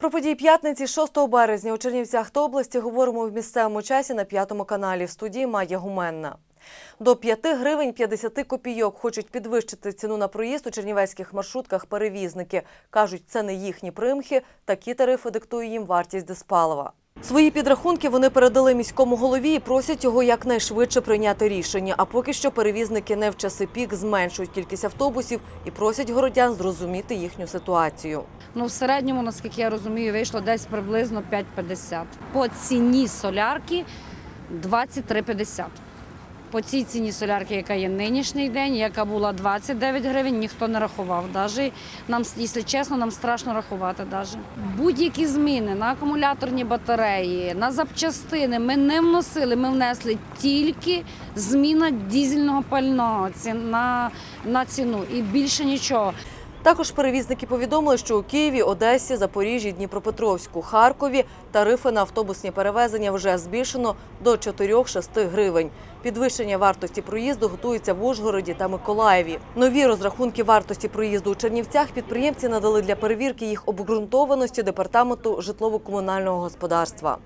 Про події п'ятниці 6 березня у Чернівцях та області говоримо в місцевому часі на п'ятому каналі. В студії Майя Гуменна. До 5 гривень 50 копійок хочуть підвищити ціну на проїзд у чернівецьких маршрутках перевізники. Кажуть, це не їхні примхи. Такі тарифи диктує їм вартість диспалива. Свої підрахунки вони передали міському голові і просять його якнайшвидше прийняти рішення. А поки що перевізники не в часи пік зменшують кількість автобусів і просять городян зрозуміти їхню ситуацію. Ну, в середньому, наскільки я розумію, вийшло десь приблизно 5,50. По ціні солярки 23,50. По цій ціні солярки, яка є нинішній день, яка була 29 гривень, ніхто не рахував. Даже нам, якщо чесно, нам страшно рахувати. Будь-які зміни на акумуляторні батареї, на запчастини ми не вносили. Ми внесли тільки зміна дізельного пального на, на ціну і більше нічого. Також перевізники повідомили, що у Києві, Одесі, Запоріжжі, Дніпропетровську, Харкові тарифи на автобусні перевезення вже збільшено до 4-6 гривень. Підвищення вартості проїзду готується в Ужгороді та Миколаєві. Нові розрахунки вартості проїзду у Чернівцях підприємці надали для перевірки їх обґрунтованості департаменту житлово-комунального господарства.